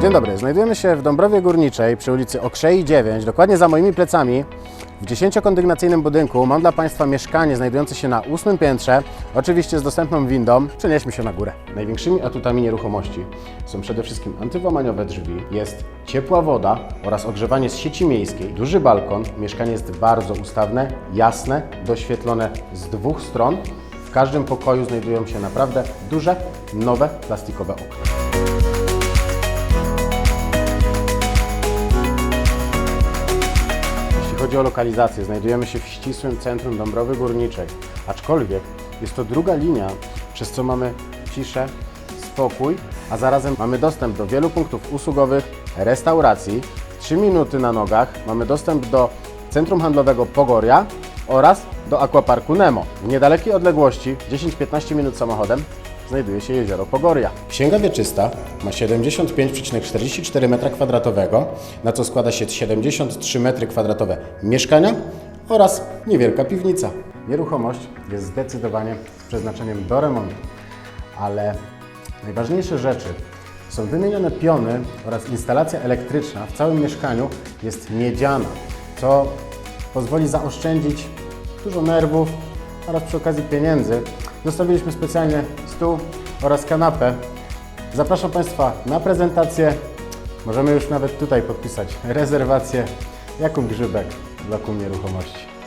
Dzień dobry, znajdujemy się w Dąbrowie Górniczej przy ulicy Okrzei 9, dokładnie za moimi plecami. W dziesięciokondygnacyjnym budynku mam dla Państwa mieszkanie znajdujące się na ósmym piętrze, oczywiście z dostępną windą. Przenieśmy się na górę. Największymi atutami nieruchomości są przede wszystkim antywłamaniowe drzwi, jest ciepła woda oraz ogrzewanie z sieci miejskiej, duży balkon. Mieszkanie jest bardzo ustawne, jasne, doświetlone z dwóch stron. W każdym pokoju znajdują się naprawdę duże, nowe plastikowe okna. Chodzi o lokalizację, znajdujemy się w ścisłym centrum Dąbrowy Górniczej, aczkolwiek jest to druga linia, przez co mamy ciszę, spokój, a zarazem mamy dostęp do wielu punktów usługowych, restauracji, 3 minuty na nogach, mamy dostęp do centrum handlowego Pogoria oraz do aquaparku Nemo. W niedalekiej odległości, 10-15 minut samochodem, znajduje się jezioro Pogoria. Księga wieczysta ma 75,44 m2, na co składa się 73 m2 mieszkania oraz niewielka piwnica. Nieruchomość jest zdecydowanie z przeznaczeniem do remontu, ale najważniejsze rzeczy są wymienione piony oraz instalacja elektryczna w całym mieszkaniu jest miedziana, co pozwoli zaoszczędzić dużo nerwów oraz przy okazji pieniędzy. Zostawiliśmy specjalnie stół oraz kanapę. Zapraszam Państwa na prezentację. Możemy już nawet tutaj podpisać rezerwację. Jakub Grzybek, Lokum Nieruchomości.